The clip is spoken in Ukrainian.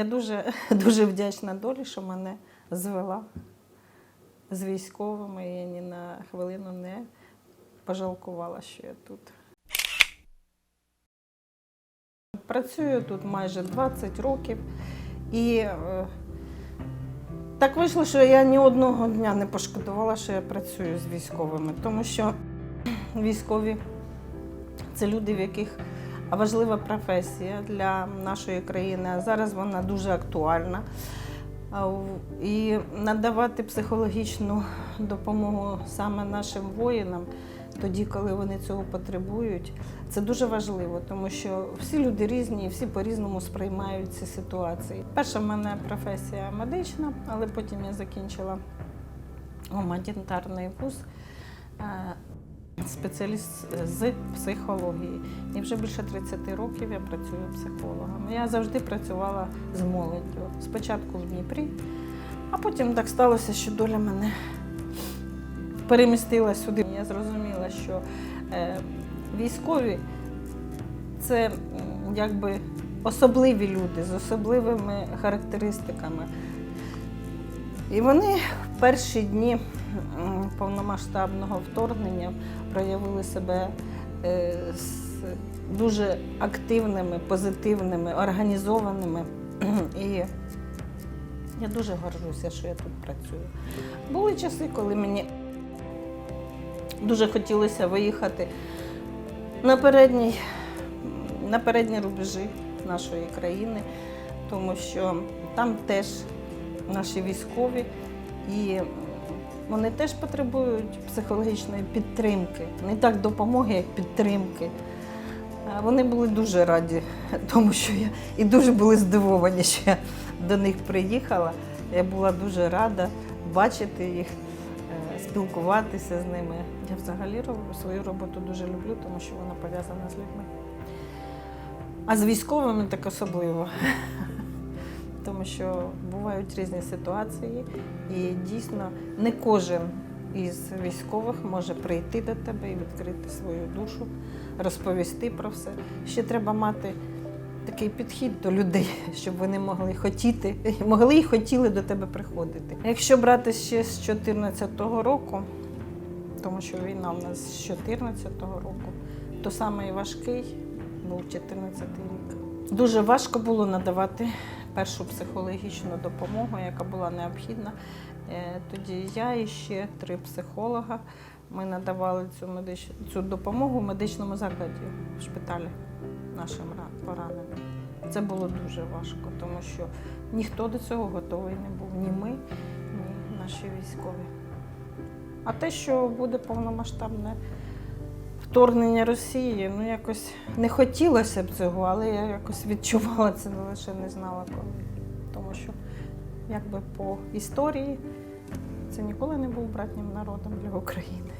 Я дуже, дуже вдячна долі, що мене звела з військовими. Я ні на хвилину не пожалкувала, що я тут. Працюю тут майже 20 років і е, так вийшло, що я ні одного дня не пошкодувала, що я працюю з військовими, тому що військові це люди, в яких важлива професія для нашої країни, а зараз вона дуже актуальна. І надавати психологічну допомогу саме нашим воїнам, тоді, коли вони цього потребують, це дуже важливо, тому що всі люди різні всі по-різному сприймають ці ситуації. Перша в мене професія медична, але потім я закінчила гуманітарний вуз. Спеціаліст з психології. І вже більше 30 років я працюю психологом. Я завжди працювала з молоддю. Спочатку в Дніпрі, а потім так сталося, що доля мене перемістила сюди. Я зрозуміла, що е, військові це якби особливі люди з особливими характеристиками. І вони в перші дні повномасштабного вторгнення проявили себе е, з дуже активними, позитивними, організованими. І я дуже горжуся, що я тут працюю. Були часи, коли мені дуже хотілося виїхати на передній, на передні рубежі нашої країни, тому що там теж наші військові, і вони теж потребують психологічної підтримки, не так допомоги, як підтримки. Вони були дуже раді, тому що я і дуже були здивовані, що я до них приїхала. Я була дуже рада бачити їх, е, спілкуватися з ними. Я взагалі свою роботу дуже люблю, тому що вона пов'язана з людьми. А з військовими так особливо. Тому що бувають різні ситуації, і дійсно не кожен із військових може прийти до тебе і відкрити свою душу, розповісти про все. Ще треба мати такий підхід до людей, щоб вони могли хотіти, могли і хотіли до тебе приходити. Якщо брати ще з 2014 року, тому що війна в нас з 2014 року, то самий був 2014 рік. Дуже важко було надавати першу психологічну допомогу, яка була необхідна. Е, Тоді я і ще три психолога. Ми надавали цю медич... цю допомогу в медичному закладі в шпиталі нашим пораненим. Це було дуже важко, тому що ніхто до цього готовий не був. Ні ми, ні наші військові. А те, що буде повномасштабне вторгнення Росії, ну якось не хотілося б цього, але я якось відчувала це, лише не знала коли. Тому що, якби по історії, це ніколи не був братнім народом для України.